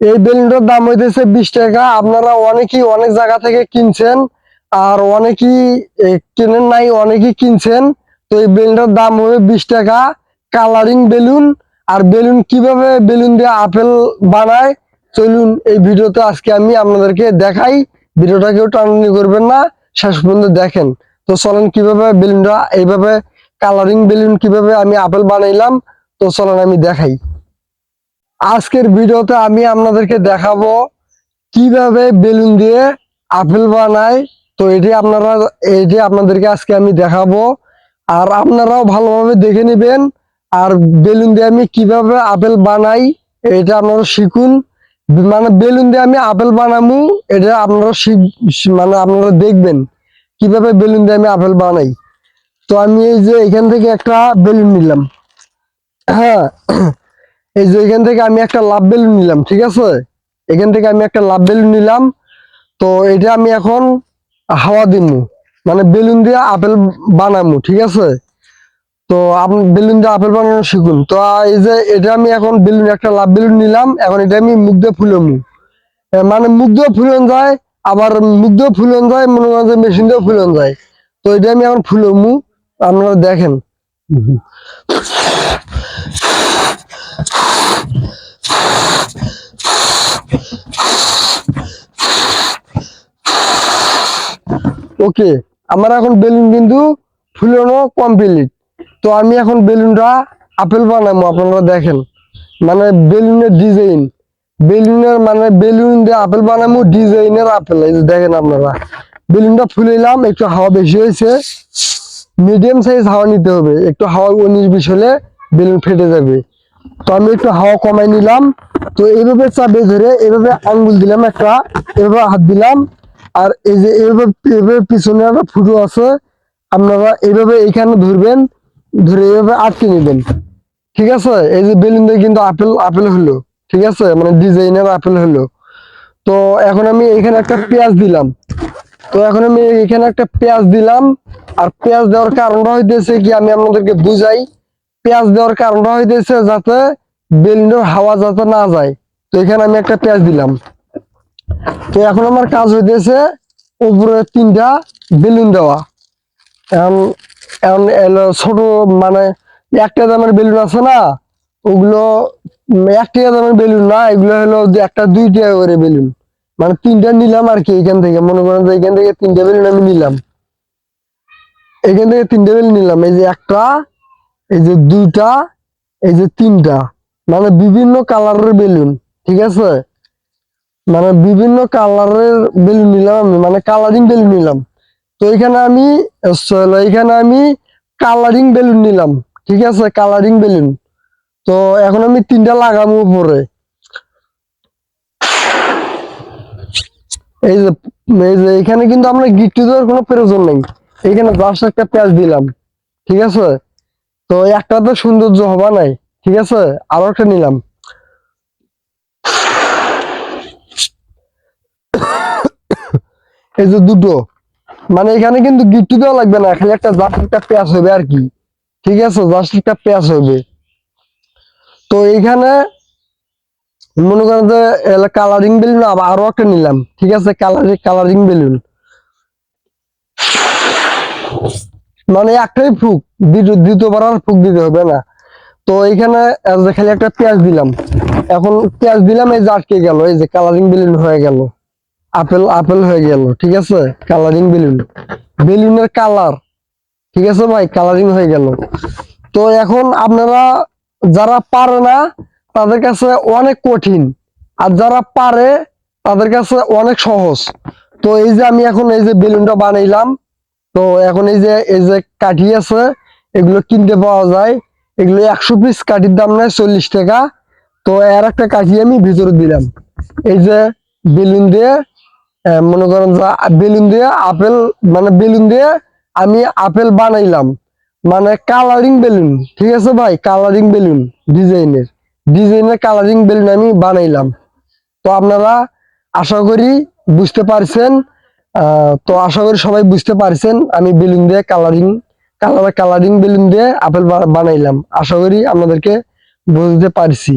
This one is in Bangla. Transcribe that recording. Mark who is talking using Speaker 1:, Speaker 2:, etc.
Speaker 1: এই বেলুনটার দাম হইতেছে বিশ টাকা। আপনারা অনেকেই অনেক জায়গা থেকে কিনছেন আর অনেকেই কেনেন নাই, অনেকেই কিনছেন। তো এই বেলুনটার দাম হবে বিশ টাকা। কালারিং বেলুন আর বেলুন কীভাবে বেলুন দিয়ে আপেল বানায়, চলুন এই ভিডিওতে আজকে আমি আপনাদেরকে দেখাই। ভিডিওটা কেউ টানানি করবেন না, শেষ পর্যন্ত দেখেন। তো চলেন কীভাবে বেলুনটা, এইভাবে কালারিং বেলুন কীভাবে আমি আপেল বানাইলাম, তো চলেন আমি দেখাই। আজকের ভিডিওতে আমি আপনাদেরকে দেখাবো কীভাবে বেলুন দিয়ে আপেল বানায়। তো এটি আপনারা, এটি আপনাদেরকে আজকে আমি দেখাবো। আর আপনারাও ভালোভাবে দেখে নেবেন আর বেলুন দিয়ে আমি কীভাবে আপেল বানাই, এটা আপনারা শিখুন। মানে বেলুন দিয়ে আমি আপেল বানামু, এটা আপনারা শিখ- মানে আপনারা দেখবেন কীভাবে বেলুন দিয়ে আমি আপেল বানাই। তো আমি এই যে এখান থেকে একটা বেলুন নিলাম। হ্যাঁ এই যে এখান থেকে আমি একটা লাভ বেলুন নিলাম, ঠিক আছে? এখান থেকে আমি একটা লাভ বেলুন নিলাম। তো এটা আমি এখন হাওয়া দিমু মানে বেলুন দিয়ে আপেল বানামু, ঠিক আছে? তো আপনি বেলুন দিয়ে আপেল বানানো শিখুন। তো এই যে এটা আমি এখন বেলুন একটা লাভ বেলুন নিলাম। এখন এটা আমি মুখ দিয়ে ফুলমু। মানে মুখ দিয়ে ফুলন যায়, আবার মুখ দিয়ে ফুলন যায়, মনে করেন যে মেশিন দিয়ে ফুলন যায়। তো এটা আমি এখন ফুলমু, আপনারা দেখেন। ওকে, আমার এখন বেলুন কিন্তু ফুলানো কমপ্লিট তো আমি এখন বেলুনটা আপেল বানাবো, আপনারা দেখেন। মানে বেলুনের ডিজাইন বেলুনের মানে বেলুন দিয়ে আপেল বানাবো ডিজাইনের আপেল। এই দেখেন আপনারা। বেলুনটা ফুলাইলাম, একটু হাওয়া বেশি হয়েছে। মিডিয়াম সাইজ হাওয়া নিতে হবে। একটু হাওয়া উনিশ বিশ হলে বেলুন ফেটে যাবে। তো আমি একটু হাওয়া কমাই নিলাম। তো এইভাবে চাপে ধরে এইভাবে আঙ্গুল দিলাম একটা, এভাবে হাত দিলাম। আর এই যে এইভাবে পিছনে একটা ফুটো আছে, আপনারা এইভাবে এইখানে ধরবেন, ধরে এইভাবে আটকে নেবেন। ঠিক আছে? এই যে বেলুন দিয়ে কিন্তু আপেল আপেল হলো। ঠিক আছে? মানে ডিজাইনের আপেল হলো। তো এখন আমি এখানে একটা পেঁয়াজ দিলাম। তো এখন আমি এখানে একটা পেঁয়াজ দিলাম। আর পেঁয়াজ দেওয়ার কারণটা হইতেছে কি, আমি আপনাদেরকে বুঝাই। পেঁয়াজ দেওয়ার কারণটা হইতেছে যাতে বেলুনের হাওয়া যাতে না যায়। তো এখানে আমি একটা পেঁয়াজ দিলাম। তো এখন আমার কাজ হইতেছে উপরে তিনটা বেলুন দেওয়া। এখন এখন এলো ছোট মানে একটা দামের বেলুন আছে না ওগুলো উম, এক টাকা দামের বেলুন না এগুলো হলো একটা দুই করে বেলুন। মানে তিনটা নিলাম আর কি এখান থেকে। মনে করেন যে এখান থেকে তিনটা বেলুন আমি নিলাম। এখান থেকে তিনটা বেলুন নিলাম। এই যে একটা এই যে দুইটা, এই যে তিনটা মানে বিভিন্ন কালারের বেলুন, ঠিক আছে? মানে বিভিন্ন কালারের বেলুন নিলাম আমি মানে কালারিং বেলুন নিলাম। তো এখানে আমি এখানে আমি কালারিং বেলুন নিলাম, ঠিক আছে? Colouring balloon. তো এখন আমি তিনটা লাগাবো উপরে। এই যে এই যে, এখানে কিন্তু আমরা গিট্টু দেওয়ার কোনো প্রয়োজন নেই। এখানে জাস্ট একটা পেঁয়াজ দিলাম, ঠিক আছে? তো একটা তো সৌন্দর্য হবা নাই, ঠিক আছে? আরও একটা নিলাম। এই যে দুটো মানে এখানে কিন্তু গিট্টু দেওয়া লাগবে না, খালি একটা জাস্ট একটা পেঁয়াজ হবে আর কি, ঠিক আছে? জাস্ট একটা পেঁয়াজ হবে। তো এইখানে মনে করেন যে কালারিং বেলুন আরও একটা নিলাম, ঠিক আছে? কালারিং কালারিং বেলুন মানে একটাই ফুক, দ্বিতীয় দ্বিতীয়বার আর ফুক দিতে হবে, না? তো এইখানে এই খালি একটা পেঁয়াজ দিলাম। এখন পেঁয়াজ দিলাম, এই যে আটকে গেল, এই যে কালারিং বেলুন হয়ে গেল। আপেল আপেল হয়ে গেল, ঠিক আছে? কালারিং বেলুন বেলুনের কালার ঠিক আছে ভাই? কালারিং হয়ে গেল। তো এখন আপনারা যারা পারে না, তাদের কাছে অনেক কঠিন। আর যারা পারে, তাদের কাছে অনেক সহজ। তো এই যে আমি এখন এই যে বেলুনটা বানাইলাম তো এখন এই যে এই যে কাঠি আছে, এগুলো কিনতে পাওয়া যায়। এগুলো একশো পিস কাঠির দাম নেয় চল্লিশ টাকা। তো এর একটা কাঠি আমি ভিতরে দিলাম। এই যে বেলুন দিয়ে মনে করেন যে বেলুন দিয়ে আপেল মানে বেলুন দিয়ে আমি আপেল বানাইলাম। মানে কালারিং বেলুন, ঠিক আছে ভাই? কালারিং বেলুন, ডিজাইনের। ডিজাইনের কালারিং বেলুন আমি বানাইলাম। তো আপনারা আশা করি বুঝতে পারছেন তো আশা করি সবাই বুঝতে পারছেন, আমি বেলুন দিয়ে কালারিং কালার কালারিং বেলুন দিয়ে আপেল বানাইলাম। আশা করি আপনাদেরকে বুঝতে পারছি।